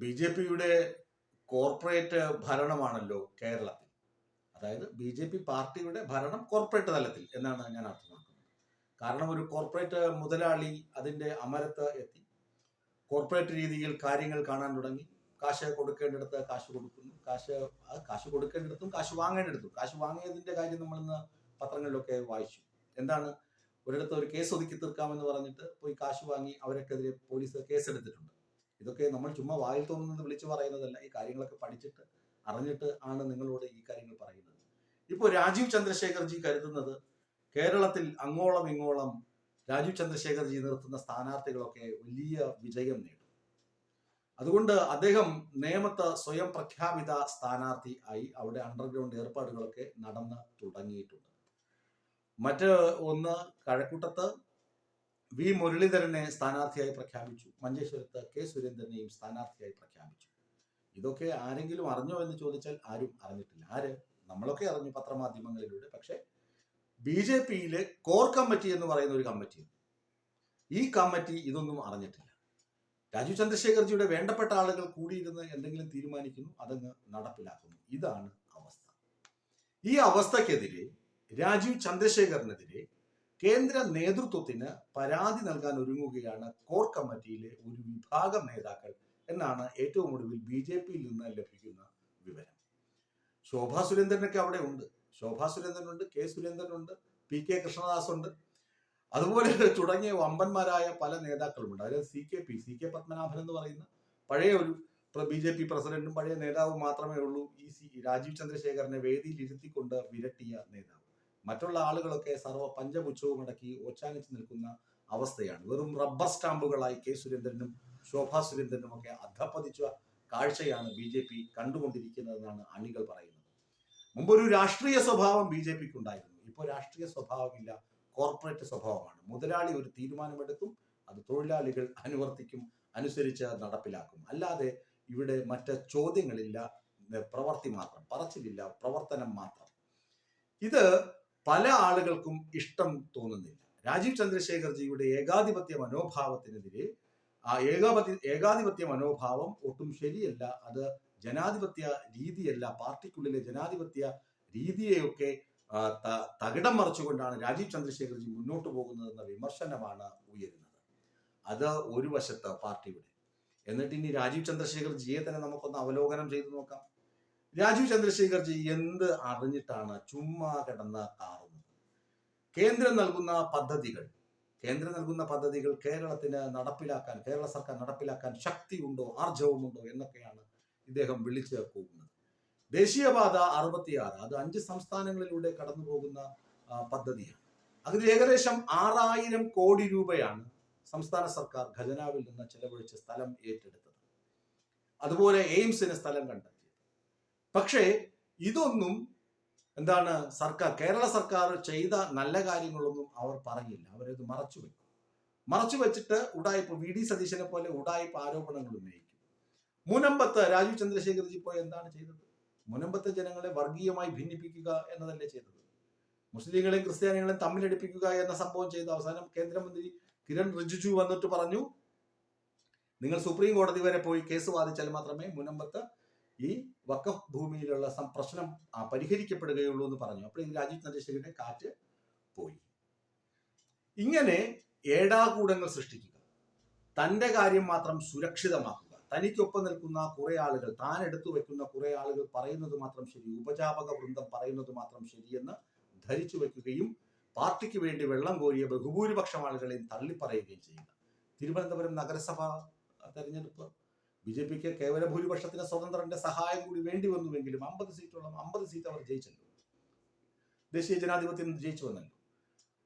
B J പിയുടെ corporate ഭരണമാണല്ലോ കേരളത്തിൽ. അതായത് ബി ജെ പി പാർട്ടിയുടെ ഭരണം കോർപ്പറേറ്റ് തലത്തിൽ എന്നാണ് ഞാൻ അർത്ഥമാക്കുന്നത്. കാരണം ഒരു കോർപ്പറേറ്റ് മുതലാളി അതിന്റെ അമരത്ത് എത്തി കോർപ്പറേറ്റ് രീതിയിൽ കാര്യങ്ങൾ കാണാൻ തുടങ്ങി. കാശ് കൊടുക്കേണ്ടിടത്ത് കാശ് കൊടുക്കുന്നു കാശ് കാശ് കൊടുക്കേണ്ടിടത്തും കാശ് വാങ്ങേണ്ടിടത്തും. കാശ് വാങ്ങിയതിന്റെ കാര്യം നമ്മൾ ഇന്ന് പത്രങ്ങളിലൊക്കെ വായിച്ചു. എന്താണ്? ഒരിടത്ത് ഒരു കേസ് ഒതുക്കി തീർക്കാമെന്ന് പറഞ്ഞിട്ട് പോയി കാശ് വാങ്ങി അവരൊക്കെതിരെ പോലീസ് കേസെടുത്തിട്ടുണ്ട്. ഇതൊക്കെ നമ്മൾ ചുമ്മാ വായിൽ തോന്നുന്നത് വിളിച്ചു പറയുന്നതല്ല. ഈ കാര്യങ്ങളൊക്കെ പഠിച്ചിട്ട് അറിഞ്ഞിട്ട് ആണ് നിങ്ങളോട് ഈ കാര്യങ്ങൾ പറയുന്നത്. ഇപ്പോൾ രാജീവ് ചന്ദ്രശേഖർജി കരുതുന്നത് കേരളത്തിൽ അങ്ങോളം ഇങ്ങോളം രാജീവ് ചന്ദ്രശേഖർജി നിർത്തുന്ന സ്ഥാനാർത്ഥികളൊക്കെ വലിയ വിജയം നേടും. അതുകൊണ്ട് അദ്ദേഹം നേമത്ത് സ്വയം പ്രഖ്യാപിത സ്ഥാനാർത്ഥി ആയി അവിടെ അണ്ടർഗ്രൗണ്ട് ഏർപ്പാടുകളൊക്കെ നടന്ന് തുടങ്ങിയിട്ടുണ്ട്. മറ്റ് ഒന്ന് കഴക്കൂട്ടത്ത് വി മുരളീധരനെ സ്ഥാനാർത്ഥിയായി പ്രഖ്യാപിച്ചു. മഞ്ചേശ്വരത്ത് കെ സുരേന്ദ്രനെയും സ്ഥാനാർത്ഥിയായി പ്രഖ്യാപിച്ചു. ഇതൊക്കെ ആരെങ്കിലും അറിഞ്ഞോ എന്ന് ചോദിച്ചാൽ ആരും അറിഞ്ഞിട്ടില്ല. ആര്? നമ്മളൊക്കെ അറിഞ്ഞു പത്രമാധ്യമങ്ങളിലൂടെ. പക്ഷേ ബി ജെ പിയിലെ കോർ കമ്മിറ്റി എന്ന് പറയുന്ന ഒരു കമ്മിറ്റി ഈ കമ്മിറ്റി ഇതൊന്നും അറിഞ്ഞിട്ടില്ല. രാജു ചന്ദ്രശേഖർജിയുടെ വേണ്ടപ്പെട്ട ആളുകൾ കൂടിയിരുന്ന് എന്തെങ്കിലും തീരുമാനിക്കുന്നു അതങ്ങ് നടപ്പിലാക്കുന്നു. ഇതാണ് അവസ്ഥ. ഈ അവസ്ഥക്കെതിരെ രാജീവ് ചന്ദ്രശേഖറിനെതിരെ കേന്ദ്ര നേതൃത്വത്തിന് പരാതി നൽകാൻ ഒരുങ്ങുകയാണ് കോർ കമ്മിറ്റിയിലെ ഒരു വിഭാഗം നേതാക്കൾ എന്നാണ് ഏറ്റവും ഒടുവിൽ ബി ജെ പിയിൽ നിന്ന് ലഭിക്കുന്ന വിവരം. ശോഭാ സുരേന്ദ്രനൊക്കെ അവിടെ ഉണ്ട്. ശോഭാ സുരേന്ദ്രനുണ്ട് കെ സുരേന്ദ്രനുണ്ട് പി കെ കൃഷ്ണദാസ് ഉണ്ട് അതുപോലെ തുടങ്ങിയ വമ്പന്മാരായ പല നേതാക്കളുമുണ്ട്. അതിൽ C K P C K Padmanabhan എന്ന് പറയുന്ന പഴയ ഒരു ബി ജെ പി പ്രസിഡന്റും പഴയ നേതാവും മാത്രമേ ഉള്ളൂ ഈ സി രാജീവ് ചന്ദ്രശേഖരനെ വേദിയിൽ ഇരുത്തിക്കൊണ്ട് വിരട്ടിയ നേതാവ്. മറ്റുള്ള ആളുകളൊക്കെ സർവ പഞ്ചപുച്ഛവും അടക്കി ഓച്ചാനിച്ച് നിൽക്കുന്ന അവസ്ഥയാണ്. വെറും റബ്ബർ സ്റ്റാമ്പുകളായി കെ സുരേന്ദ്രനും ശോഭാ സുരേന്ദ്രനും ഒക്കെ അധപ്പതിച്ച കാഴ്ചയാണ് ബി ജെ പി കണ്ടുകൊണ്ടിരിക്കുന്നതെന്നാണ് അണികൾ പറയുന്നത്. മുമ്പൊരു രാഷ്ട്രീയ സ്വഭാവം ബി ജെ പിക്ക് ഉണ്ടായിരുന്നു ഇപ്പോൾ രാഷ്ട്രീയ സ്വഭാവമില്ല കോർപ്പറേറ്റ് സ്വഭാവമാണ്. മുതലാളി ഒരു തീരുമാനമെടുക്കും അത് തൊഴിലാളികൾ അനുവർത്തിക്കും അനുസരിച്ച് നടപ്പിലാക്കും. അല്ലാതെ ഇവിടെ മറ്റ് ചോദ്യങ്ങളില്ല പ്രവർത്തി മാത്രം പറച്ചിലില്ല പ്രവർത്തനം മാത്രം. ഇത് പല ആളുകൾക്കും ഇഷ്ടം തോന്നുന്നില്ല. രാജീവ് ചന്ദ്രശേഖർജിയുടെ ഏകാധിപത്യ മനോഭാവത്തിനെതിരെ ആ ഏകാപത്യ ഏകാധിപത്യ മനോഭാവം ഒട്ടും ശരിയല്ല. അത് ജനാധിപത്യ രീതിയല്ല പാർട്ടിക്കുള്ളിലെ ജനാധിപത്യ രീതിയെയൊക്കെ തകിടം മറിച്ചുകൊണ്ടാണ് രാജീവ് ചന്ദ്രശേഖർജി മുന്നോട്ട് പോകുന്നതെന്ന വിമർശനമാണ് ഉയരുന്നത്. അത് ഒരു വശത്ത് പാർട്ടിയുടെ. എന്നിട്ട് ഇനി രാജീവ് ചന്ദ്രശേഖർജിയെ തന്നെ നമുക്കൊന്ന് അവലോകനം ചെയ്തു നോക്കാം. രാജീവ് ചന്ദ്രശേഖർജി എന്ത് അറിഞ്ഞിട്ടാണ് ചുമ്മാ കിടന്ന കാറുന്നത് കേന്ദ്രം നൽകുന്ന പദ്ധതികൾ കേന്ദ്രം നൽകുന്ന പദ്ധതികൾ കേരളത്തിന് നടപ്പിലാക്കാൻ കേരള സർക്കാർ നടപ്പിലാക്കാൻ ശക്തിയുണ്ടോ ആർജവമുണ്ടോ എന്നൊക്കെയാണ് ഇദ്ദേഹം വിളിച്ചു പോകുന്നത് ദേശീയപാത അറുപത്തിയാറ് അത് അഞ്ച് സംസ്ഥാനങ്ങളിലൂടെ കടന്നു പോകുന്ന പദ്ധതിയാണ്. അതിൽ ഏകദേശം ആറായിരം കോടി രൂപയാണ് സംസ്ഥാന സർക്കാർ ഖജനാവിൽ നിന്ന് ചെലവഴിച്ച് സ്ഥലം ഏറ്റെടുത്തത്. അതുപോലെ എയിംസിന് സ്ഥലം കണ്ടെത്തിയത് പക്ഷേ ഇതൊന്നും എന്താണ് സർക്കാർ കേരള സർക്കാർ ചെയ്ത നല്ല കാര്യങ്ങളൊന്നും അവർ പറയില്ല അവരത് മറച്ചു വെക്കും. മറച്ചു വെച്ചിട്ട് ഉടായ്പ വി. ഡി. സതീശനെ പോലെ ഉടായ്പ ആരോപണങ്ങൾ ഉന്നയിക്കും. മുനമ്പത്ത് രാജീവ് ചന്ദ്രശേഖർജി പോയി എന്താണ് ചെയ്തത്? മുനമ്പത്തെ ജനങ്ങളെ വർഗീയമായി ഭിന്നിപ്പിക്കുക എന്നതല്ലേ ചെയ്തത്? മുസ്ലിങ്ങളെയും ക്രിസ്ത്യാനികളെയും തമ്മിലടിപ്പിക്കുക എന്ന സംഭവം ചെയ്ത അവസാനം കേന്ദ്രമന്ത്രി കിരൺ റിജിജു വന്നിട്ട് പറഞ്ഞു നിങ്ങൾ സുപ്രീം കോടതി വരെ പോയി കേസ് വാദിച്ചാൽ മാത്രമേ മുനമ്പത്ത് ഈ വക്കഫ് ഭൂമിയിലുള്ള പ്രശ്നം പരിഹരിക്കപ്പെടുകയുള്ളൂ എന്ന് പറഞ്ഞു. അപ്പോൾ ഈ രാജീവ് ചന്ദ്രശേഖരന്റെ കാറ്റ് പോയി. ഇങ്ങനെ ഏടാകൂടങ്ങൾ സൃഷ്ടിക്കുക തന്റെ കാര്യം മാത്രം സുരക്ഷിതമാക്കുക തനിക്കൊപ്പം നിൽക്കുന്ന കുറെ ആളുകൾ താൻ എടുത്തു വെക്കുന്ന കുറെ ആളുകൾ പറയുന്നത് മാത്രം ശരി ഉപജാപക വൃന്ദം പറയുന്നത് മാത്രം ശരിയെന്ന് ധരിച്ചു വെക്കുകയും പാർട്ടിക്ക് വേണ്ടി വെള്ളം കോരിയ ബഹുഭൂരിപക്ഷം ആളുകളെയും തള്ളിപ്പറയുകയും ചെയ്യുക. തിരുവനന്തപുരം നഗരസഭ തെരഞ്ഞെടുപ്പ് ബി ജെ പിക്ക് കേവല ഭൂരിപക്ഷത്തിന് സ്വതന്ത്രന്റെ സഹായം കൂടി വേണ്ടി വന്നുവെങ്കിലും അമ്പത് സീറ്റോളം അമ്പത് സീറ്റ് അവർ ജയിച്ചല്ലോ. ദേശീയ ജനാധിപത്യം ജയിച്ചു വന്നല്ലോ.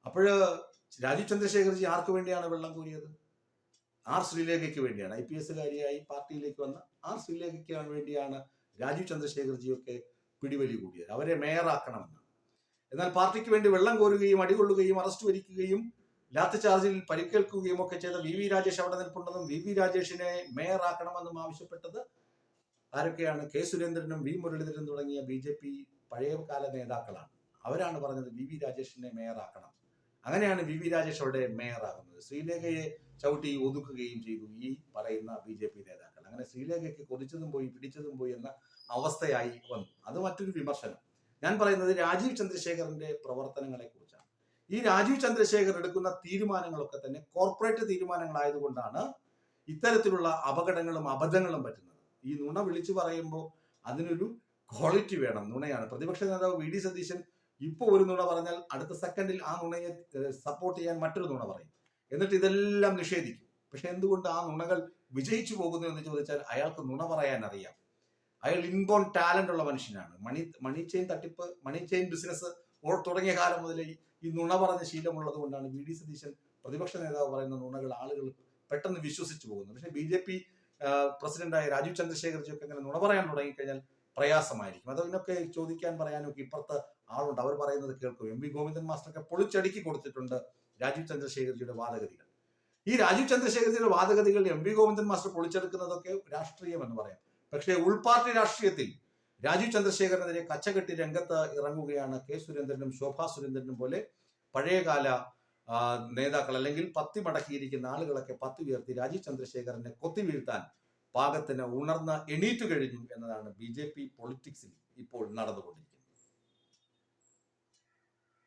അപ്പോൾ രാജീവ് ചന്ദ്രശേഖർജി ആർക്ക് വേണ്ടിയാണ് വെള്ളം കോരിയത്? ആർ ശ്രീലേഖയ്ക്ക് വേണ്ടിയാണ്. ഐ പി എസുകാരിയായി പാർട്ടിയിലേക്ക് വന്ന ആർ ശ്രീലേഖയ്ക്ക് വേണ്ടിയാണ് രാജീവ് ചന്ദ്രശേഖർജിയൊക്കെ പിടിവലി കൂടിയത്. അവരെ മേയറാക്കണമെന്ന് എന്നാൽ പാർട്ടിക്ക് വേണ്ടി വെള്ളം കോരുകയും അടികൊള്ളുകയും അറസ്റ്റ് വരിക്കുകയും ലാത്തി ചാർജിൽ പരിക്കേൽക്കുകയും ഒക്കെ ചെയ്ത വി വി രാജേഷ് അവിടെ നിൽപ്പുണ്ടെന്നും വി വി രാജേഷിനെ മേയറാക്കണമെന്നും ആവശ്യപ്പെട്ടത് ആരൊക്കെയാണ്? കെ സുരേന്ദ്രനും വി മുരളീധരനും തുടങ്ങിയ ബി ജെ പി പഴയകാല നേതാക്കളാണ്. അവരാണ് പറഞ്ഞത് വി വി രാജേഷിനെ മേയറാക്കണം. അങ്ങനെയാണ് വി വി രാജേഷ് അവിടെ മേയറാകുന്നത്. ശ്രീലേഖയെ ചവിട്ടി ഒതുക്കുകയും ചെയ്തു ഈ പറയുന്ന ബി ജെ പി നേതാക്കൾ. അങ്ങനെ ശ്രീലേഖയ്ക്ക് കൊതിച്ചതും പോയി പിടിച്ചതും പോയി എന്ന അവസ്ഥയായി വന്നു. അത് മറ്റൊരു വിമർശനം. ഞാൻ പറയുന്നത് രാജീവ് ചന്ദ്രശേഖറിന്റെ പ്രവർത്തനങ്ങളെ കുറിച്ചാണ് ഈ രാജീവ് ചന്ദ്രശേഖർ എടുക്കുന്ന തീരുമാനങ്ങളൊക്കെ തന്നെ കോർപ്പറേറ്റ് തീരുമാനങ്ങളായതുകൊണ്ടാണ് ഇത്തരത്തിലുള്ള അപകടങ്ങളും അബദ്ധങ്ങളും പറ്റുന്നത്. ഈ നുണ വിളിച്ചു പറയുമ്പോൾ അതിനൊരു ക്വാളിറ്റി വേണം നുണയാണ്. പ്രതിപക്ഷ നേതാവ് വി ഡി സതീശൻ ഇപ്പോൾ ഒരു നുണ പറഞ്ഞാൽ അടുത്ത സെക്കൻഡിൽ ആ നുണയെ സപ്പോർട്ട് ചെയ്യാൻ മറ്റൊരു നുണ പറയും. എന്നിട്ട് ഇതെല്ലാം നിഷേധിക്കും. പക്ഷെ എന്തുകൊണ്ട് ആ നുണകൾ വിജയിച്ചു പോകുന്നു എന്ന് ചോദിച്ചാൽ അയാൾക്ക് നുണ പറയാൻ അറിയാം. അയാൾ ഇൻബോൺ ടാലന്റ് ഉള്ള മനുഷ്യനാണ്. മണി മണി ചെയിൻ തട്ടിപ്പ് മണി ചെയിൻ ബിസിനസ് തുടങ്ങിയ കാലം മുതൽ ഈ- നുണ പറഞ്ഞ ശീലമുള്ളത് കൊണ്ടാണ് വി ഡി സതീശൻ പ്രതിപക്ഷ നേതാവ് പറയുന്ന നുണകൾ ആളുകൾ പെട്ടെന്ന് വിശ്വസിച്ചു പോകുന്നത്. പക്ഷേ ബി ജെ പി പ്രസിഡന്റായ രാജീവ് ചന്ദ്രശേഖർജിയൊക്കെ ഇങ്ങനെ നുണ പറയാൻ തുടങ്ങിക്കഴിഞ്ഞാൽ പ്രയാസമായിരിക്കും. അതിനൊക്കെ ചോദിക്കാൻ പറയാനൊക്കെ ഇപ്പുറത്ത് ആളുണ്ട്. അവർ പറയുന്നത് കേൾക്കും. എം വി ഗോവിന്ദൻ മാസ്റ്ററൊക്കെ പൊളിച്ചടുക്കി കൊടുത്തിട്ടുണ്ട് രാജീവ് ചന്ദ്രശേഖർജിയുടെ വാദഗതികൾ. ഈ രാജീവ് ചന്ദ്രശേഖർജിയുടെ വാദഗതികൾ എം വി ഗോവിന്ദൻ മാസ്റ്റർ പൊളിച്ചെടുക്കുന്നതൊക്കെ രാഷ്ട്രീയം എന്ന് പറയാം. പക്ഷേ ഉൾപാർട്ടി രാഷ്ട്രീയത്തിൽ രാജീവ് ചന്ദ്രശേഖരനെതിരെ കച്ചകെട്ടി രംഗത്ത് ഇറങ്ങുകയാണ് കെ സുരേന്ദ്രനും ശോഭാ സുരേന്ദ്രനും പോലെ പഴയകാല നേതാക്കൾ. അല്ലെങ്കിൽ പത്തി മടക്കിയിരിക്കുന്ന ആളുകളൊക്കെ പത്തി ഉയർത്തി രാജീവ് ചന്ദ്രശേഖരനെ കൊത്തി വീഴ്ത്താൻ പാകത്തിന് ഉണർന്ന് എണീറ്റു കഴിഞ്ഞു എന്നതാണ് ബി ജെ പി പൊളിറ്റിക്സിൽ ഇപ്പോൾ നടന്നുകൊണ്ടിരിക്കുന്നത്.